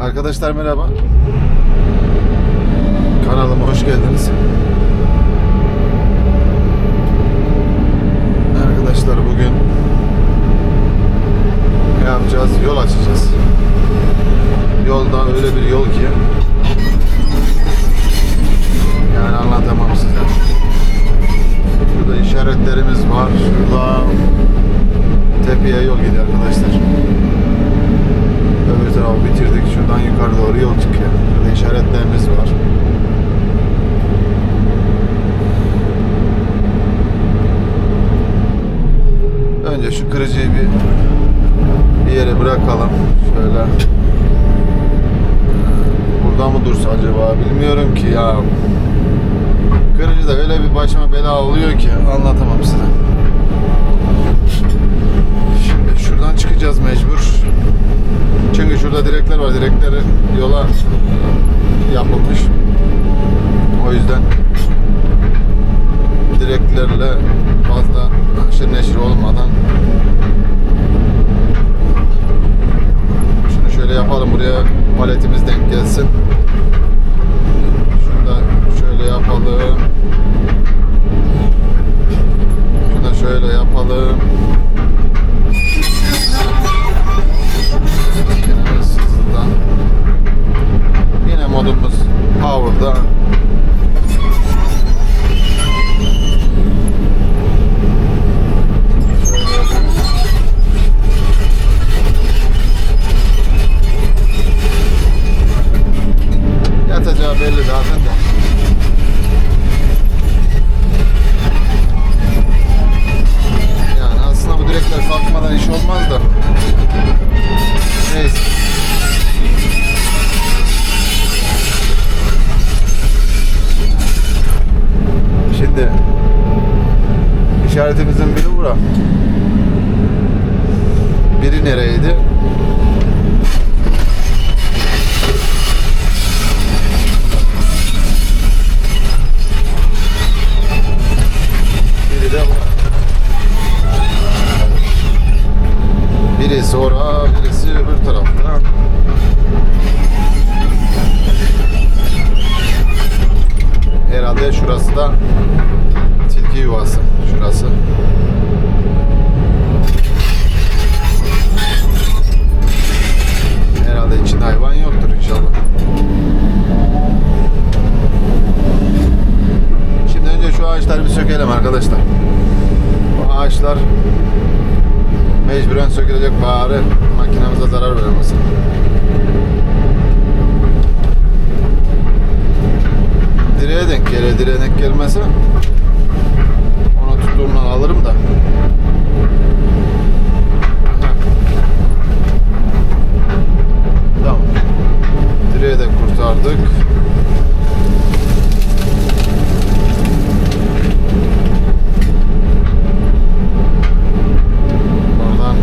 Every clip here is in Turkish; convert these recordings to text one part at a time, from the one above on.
Arkadaşlar merhaba. Kanalıma hoş geldiniz. Arkadaşlar bugün ne yapacağız? Yol açacağız. Yolda öyle bir yol ki yani anlatamam size. Şurada işaretlerimiz var. Şurada tepeye yol gidiyor arkadaşlar. Öbür tarafı bitirdik. Şuradan yukarı doğru yol çıkıyor. Burada işaretlerimiz var. Önce şu kırıcıyı bir bir yere bırakalım. Şöyle. Burada mı dursa acaba bilmiyorum ki ya. Kırıcı da öyle bir başıma bela oluyor ki anlatamam size. Şimdi şuradan çıkacağız mecbur. Çünkü şurada direkler var. Direkleri yola yapılmış. O yüzden direklerle fazla haşır neşir olmadan şunu şöyle yapalım. Buraya paletimiz denk gelsin. Şunu da şöyle yapalım. Şunu da şöyle yapalım. İşaretimizin biri bura. Biri nereydi? Ağaçları bir sökelim arkadaşlar. Bu ağaçlar mecburen sökülecek bari makinemize zarar vermesin. Direğe denk gele, direğe denk gelmese onu tuttuğumdan alırım da. Tamam. Direği de kurtardık. Oradan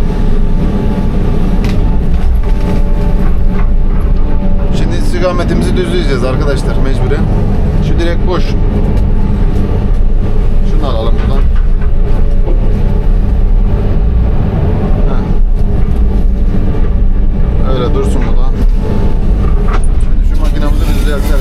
Şimdi istikametimizi düzleyeceğiz arkadaşlar mecburen. Şu direkt boş. Şunu alalım buradan. Öyle dursun bu da. Şimdi şu makinamızı düzeltelim.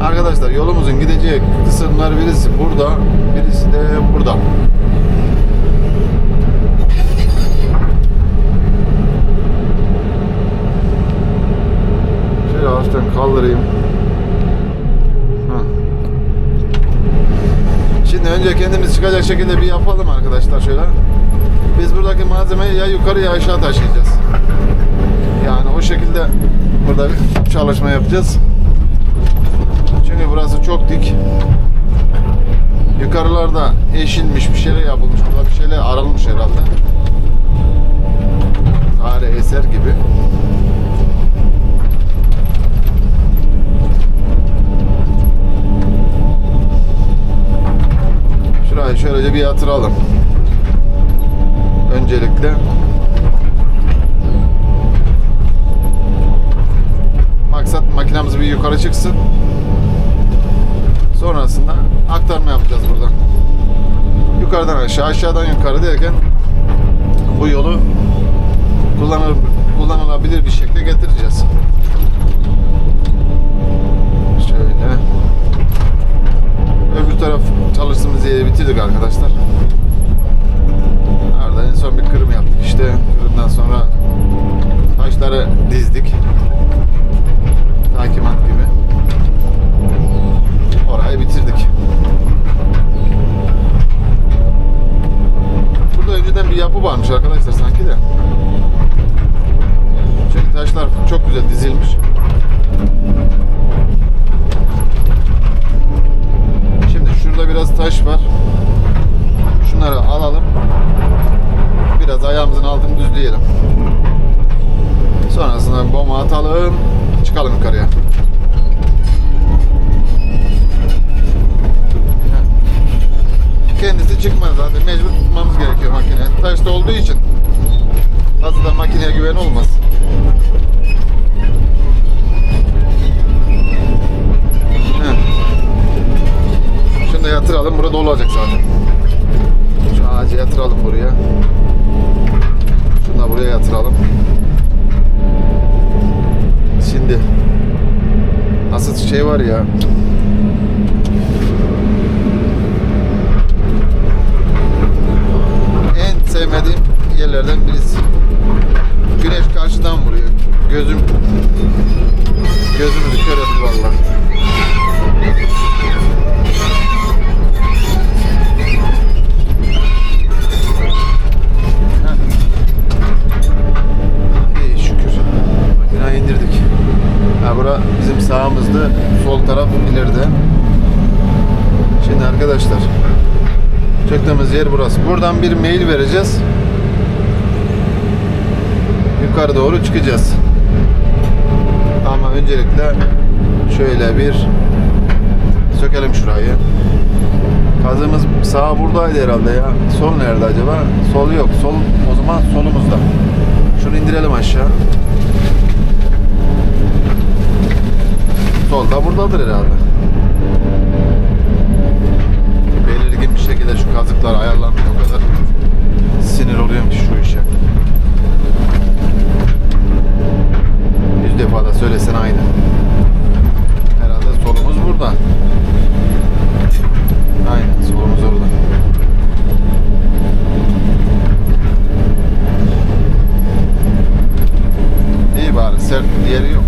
Arkadaşlar yolumuzun gideceği kısımlar birisi burada, birisi de burada. Şöyle hafiften kaldırayım. Şimdi önce kendimiz çıkacak şekilde bir yapalım arkadaşlar şöyle. Biz buradaki malzemeyi ya yukarı ya aşağı taşıyacağız. Yani o şekilde burada bir çalışma yapacağız. Çünkü burası çok dik. Yukarılarda eşilmiş bir şeyler yapılmış. Burada bir şeyler aralmış herhalde. Tarih eser gibi. Şurayı şöylece bir yatıralım. Öncelikle maksat makinamız bir yukarı çıksın. Sonrasında aktarma yapacağız buradan. yukarıdan aşağı aşağıdan yukarı derken bu yolu kullanır, kullanılabilir bir şekilde getireceğiz. Şöyle. Öbür taraf çalıştığımız yeri bitirdik arkadaşlar. Arada en son bir kırım yaptık işte. Kırımdan sonra taşları dizdik. Takimat gibi. Orayı bitirdik. Burada önceden bir yapı varmış arkadaşlar sanki de. Çünkü taşlar çok güzel dizilmiş. Şimdi şurada biraz taş var. Şunları alalım. Biraz ayağımızın altını düzleyelim. Sonrasında bomba atalım. Çıkalım yukarıya. Kendisi çıkmaz zaten. Mecbur tutmamız gerekiyor makine. Taşta olduğu için. Fazla makineye güven olmaz. Da yatıralım. Burada olacak zaten. Şu ağacı yatıralım buraya. Şunu da buraya yatıralım. Şimdi asıl şey var ya en sevmediğim yerlerden birisi. Güneş karşıdan vuruyor. Gözüm gözümüzü kör etti vallahi. İndirdik. Ha bura bizim sağımızda, sol taraf ileride. Şimdi arkadaşlar çıktığımız yer burası. Buradan bir mail vereceğiz. Yukarı doğru çıkacağız. Ama öncelikle şöyle bir sökelim şurayı. Kazımız sağ buradaydı herhalde ya. Sol nerede acaba? Sol yok. Sol o zaman solumuzda. Şunu indirelim aşağı. Sol da buradadır herhalde. Belirgin bir şekilde şu kazıklar ayarlanmıyor o kadar sinir oluyorum ki şu işe. Yüz defa da söylesen aynı. Herhalde solumuz burada. Aynen solumuz orada. İyi bari sert bir yeri yok.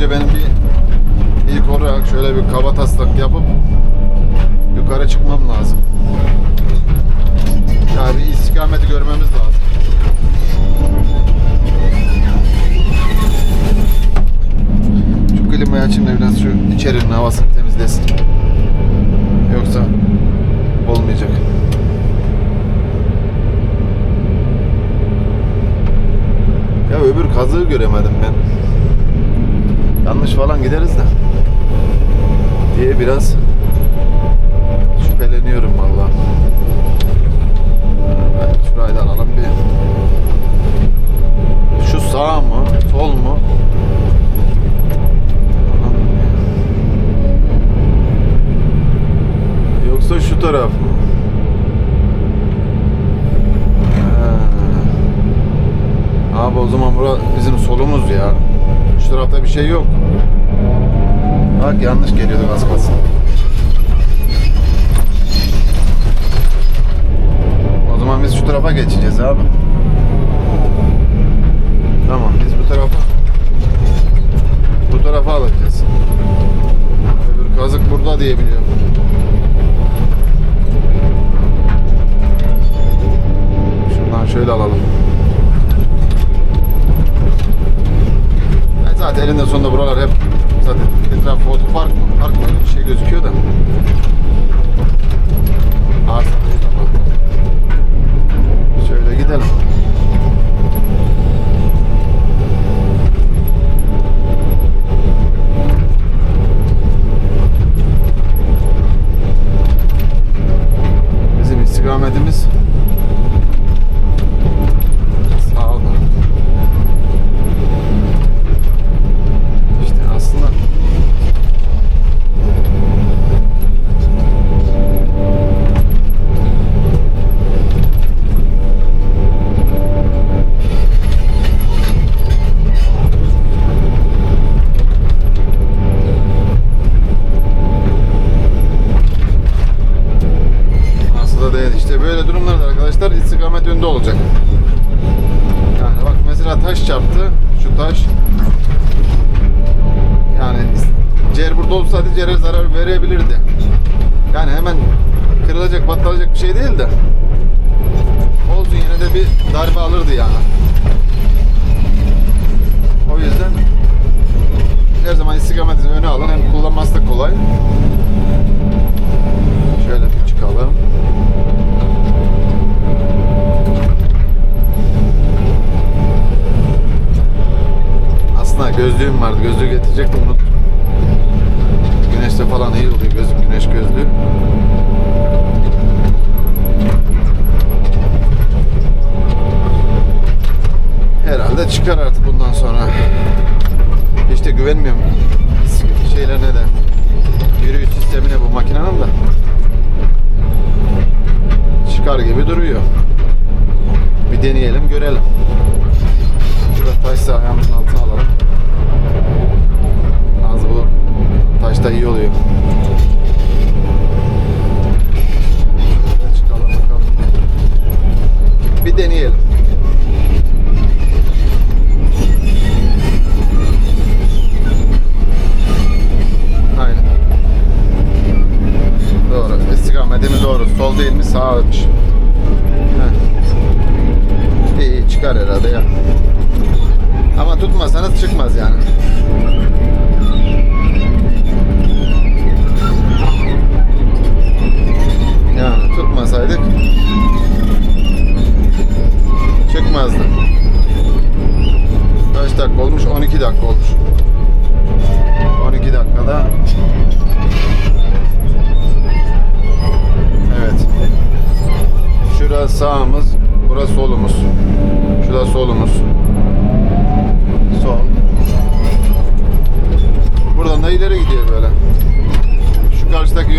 Önce benim bir ilk olarak şöyle bir kaba taslak yapıp yukarı çıkmam lazım. Yani bir istikameti görmemiz lazım. Şu klimayı açayım da biraz şu içerinin havasını temizlesin. Yoksa olmayacak. Ya öbür kazığı göremedim ben. Yanlış falan gideriz de. Diye biraz şüpheleniyorum vallahi. Evet, şurayı da alalım bir. Şu sağ mı, sol mu? Yoksa şu taraf mı? Ha. Abi o zaman bura bizim solumuz ya. Şu tarafta bir şey yok. Şöyle alalım. sonunda buralar hep zaten etrafı otopark mı? Park mı? Bir şey gözüküyor da. Arsa değil ama. Şöyle gidelim. İstikametimiz bir şey değil de. Olsun yine de bir darbe alırdı yani. O yüzden her zaman istikametini öne alın. Hem kullanması da kolay. Şöyle bir çıkalım. Aslında gözlüğüm vardı. Gözlüğü getirecektim unuttum. İyi oluyor.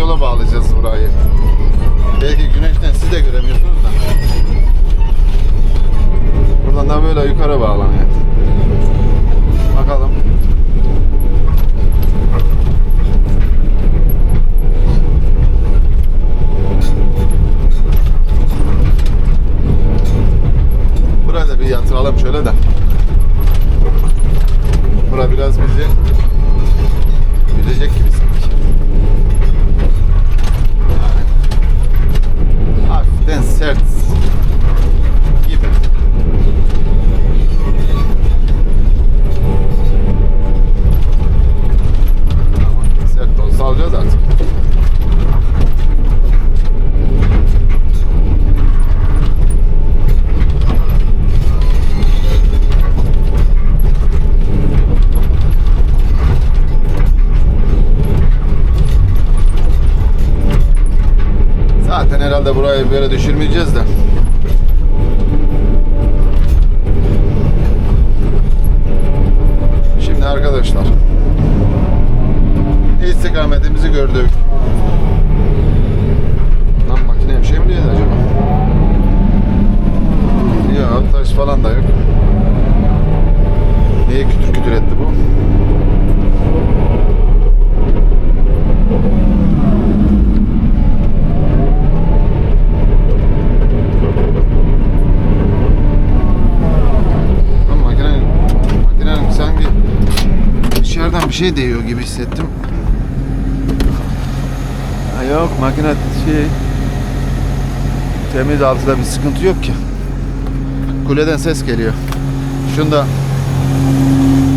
Yola bağlayacağız burayı. Belki güneşten siz de göremiyorsunuz da. Buradan da böyle yukarı bağlanıyor. Bakalım. Buraya da bir yatıralım şöyle de. Bura biraz bizi yüzecek gibi sanki. Yani hafiften sert gibi. Ama sert de olsa alacağız artık. Zaten burayı böyle düşürmeyeceğiz de. Şimdi arkadaşlar istikametimizi gördük. Lan makine bir şey mi diyordu acaba? Yok taş falan da yok. Niye kütür kütür etti bu? Lan makine, makinenin sanki dışarıdan bir şey değiyor gibi hissettim. Ha yok makine şey temiz altıda bir sıkıntı yok ki. Kuleden ses geliyor. Şunda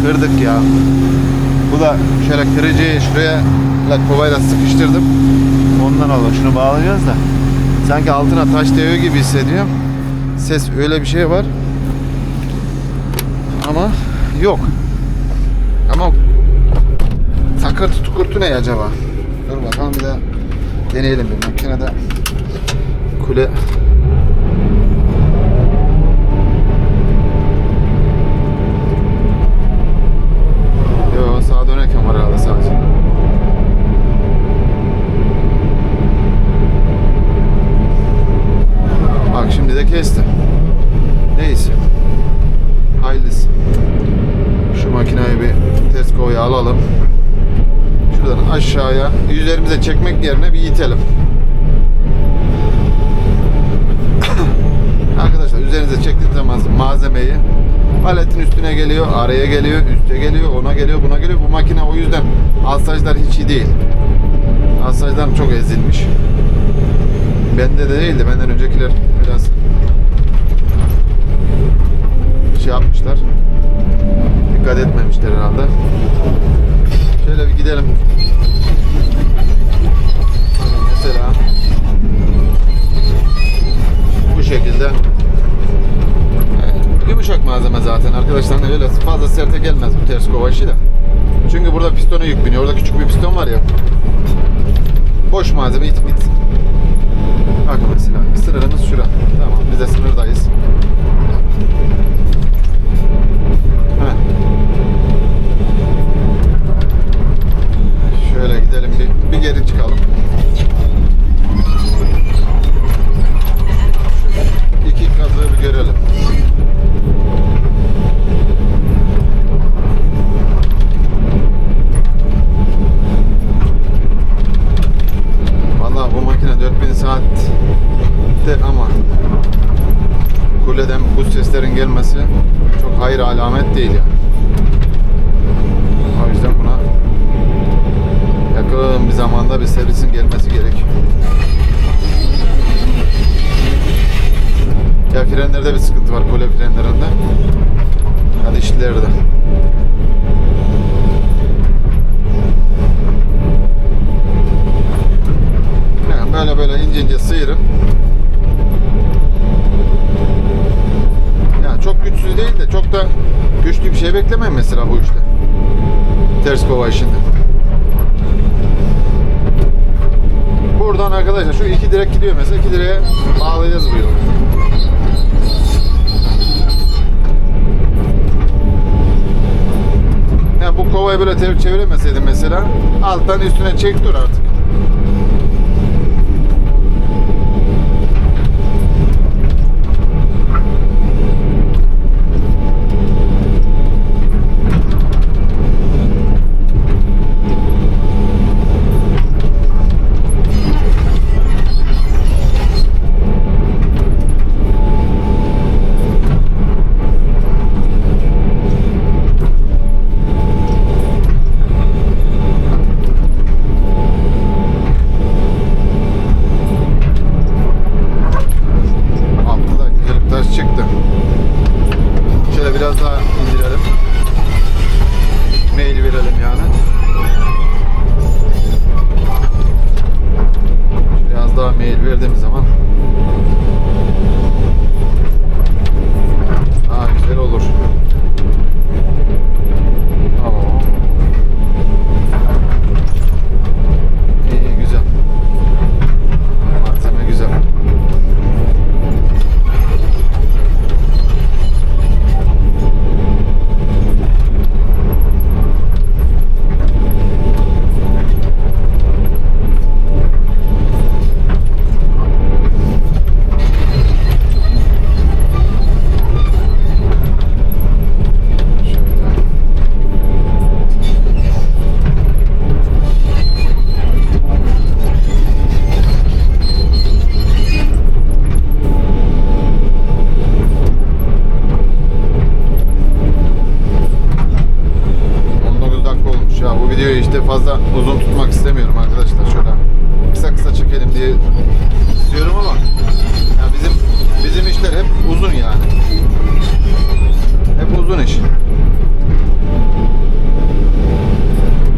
kırdık ya. Bu da şöyle kırıcıyı şuraya la kovayla sıkıştırdım. Ondan oldu. Şunu bağlayacağız da. Sanki altına taş değiyor gibi hissediyorum. Ses öyle bir şey var. Ama yok. Ama takırtı tukurtu ne acaba? Dur bakalım bir de deneyelim bir makinede. Kule Yo sağa dönerken var herhalde sadece. Bak şimdi de kesti. Neyse. Hayırlısı. Şu makineyi bir ters kovaya alalım. Şuradan aşağıya üzerimize çekmek yerine bir itelim. Arkadaşlar üzerinize çektiğiniz zaman malzemeyi paletin üstüne geliyor, araya geliyor, üste geliyor, ona geliyor, buna geliyor. Bu makine o yüzden alsajlar hiç iyi değil. Alsajlar çok ezilmiş. Bende de değildi. Benden öncekiler biraz şey yapmışlar. Dikkat etmemişler herhalde. Şöyle bir gidelim. Zaten arkadaşlar öyle fazla serte gelmez bu ters kova işi de. Çünkü burada pistona yük biniyor. Orada küçük bir piston var ya. Boş malzeme itip gitsin. Bakın mesela sınırımız şura. Tamam biz de sınırdayız. Heh. Şöyle gidelim bir, bir geri çıkalım. İki kazığı bir görelim. Vallahi bu makine 4000 saatte ama kuleden bu seslerin gelmesi çok hayır alamet değil yani. O yüzden buna yakın bir zamanda bir servisin gelmesi gerekiyor. Ya frenlerde bir sıkıntı var kule frenlerinde. Ya da işlerde. Yani böyle böyle ince ince sıyırın. Yani çok güçsüz değil de çok da güçlü bir şey beklemeyin mesela bu işte. Ters kova işinde. Buradan arkadaşlar şu iki direk gidiyor mesela iki direğe bağlayacağız bu yolu. Yani bu kovayı böyle çeviremeseydim mesela alttan üstüne çek dur artık. diye istiyorum ama yani bizim bizim işler hep uzun yani. Hep uzun iş.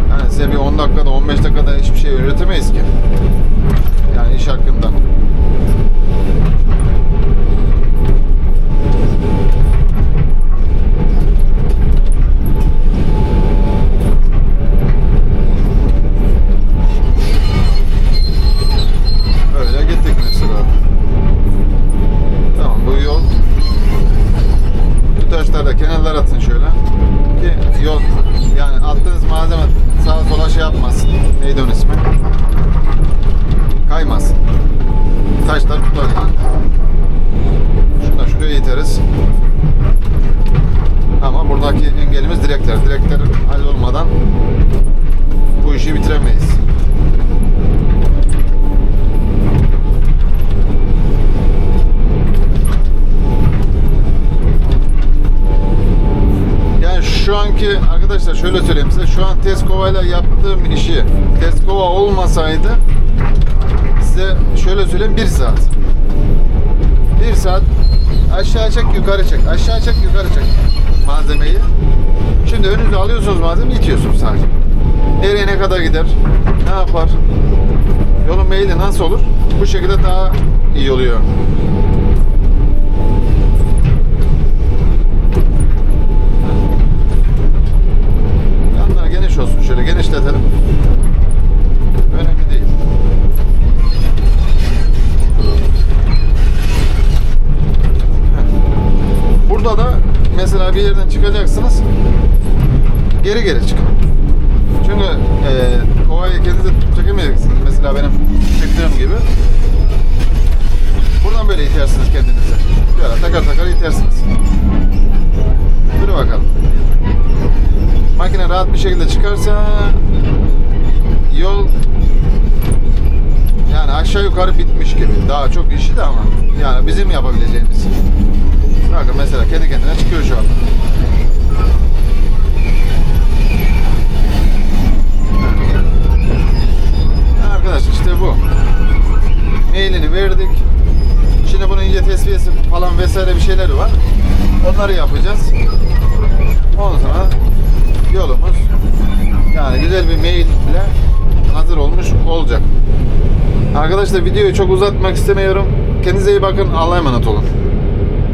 Yani size bir 10 dakikada 15 dakikada hiçbir şey öğretemeyiz ki. Yani iş hakkında. İsmi? Kaymasın. Taşlar tutar yani. Şuraya iteriz. Ama buradaki engelimiz direkler. Direkler hallolmadan bu işi bitiremeyiz. Şöyle söyleyeyim size şu an Teskova ile yaptığım işi Teskova olmasaydı size şöyle söyleyeyim bir saat. Bir saat aşağı çek yukarı çek aşağı çek yukarı çek malzemeyi. Şimdi önünüze alıyorsunuz malzemeyi itiyorsunuz sadece. Nereye ne kadar gider? Ne yapar? Yolun meyili nasıl olur? Bu şekilde daha iyi oluyor. Yanlar geniş olsun şöyle genişletelim. Önemli değil. Burada da mesela bir yerden çıkacaksınız. Geri geri çıkın. Çünkü e, kovayı kendinize çekemeyeceksiniz. Mesela benim çektiğim gibi. Buradan böyle itersiniz kendinize. Böyle takar takar itersiniz. Dur bakalım rahat bir şekilde çıkarsa yol yani aşağı yukarı bitmiş gibi. Daha çok işi de ama yani bizim yapabileceğimiz. Bakın mesela kendi kendine çıkıyor şu anda. Evet. Arkadaş işte bu. Mailini verdik. Şimdi bunun ince tesviyesi falan vesaire bir şeyleri var. Onları yapacağız. Ondan sonra yolumuz yani güzel bir mail ile hazır olmuş olacak. Arkadaşlar videoyu çok uzatmak istemiyorum. Kendinize iyi bakın. Allah'a emanet olun.